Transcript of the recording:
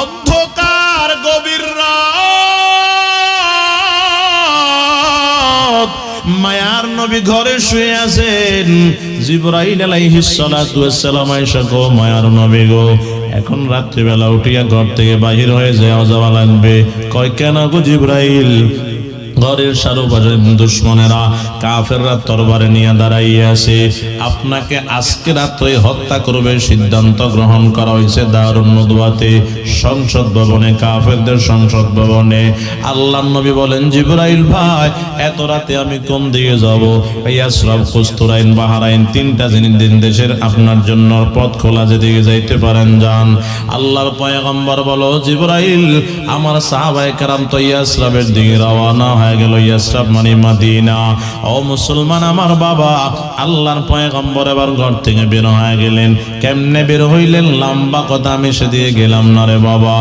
অন্ধকার গভীর মায়ার নবী ঘরে শুয়ে আছেন। জিব্রাইল আলাইহিস সালাতু ওয়াস সালাম আয়েশা গো, মায়ার নবী গো। এখন রাত্রিবেলা উঠিয়া ঘর থেকে বাহির হয়ে যাওয়া যাওয়া লাগবে। কয় কেন গো জিব্রাইল? ঘরের চারপাশে দুশ্মনেরা কাফেররা তরবারে নিয়ে দাঁড়াইয়া আছে। আপনাকে আজকে রাত্রে হত্যা করবে, সিদ্ধান্ত গ্রহণ করা হয়েছে দারুণ নদুয়াতে সংসদ ভবনে, কাফেরদের সংসদ ভবনে। আল্লাহ নবী বলেন, জিব্রাইল ভাই, এত রাতে আমি কোন দিকে যাব? ইয়াসরাব কুস্তুরাইন, বাহারাইন, তিনটা জিনিস দিন দেশের আপনার জন্য পথ খোলা যেদিকে যাইতে পারেন, যান। আল্লাহর পয়গম্বর বলো, জিব্রাইল, আমার সাহাবায়ে কেরাম তো ইয়াসরাবের দিকে রওনা হয়ে গেল ইয়াসরাব মানে মাদিনা। ও মুসলমান আমার বাবা, আল্লাহর পয়গম্বর এবার ঘর থেকে বের হয়ে গেলেন। কেমনে বের হইলেন? লম্বা কথা আমি সেদিকে গেলাম না রে বাবা।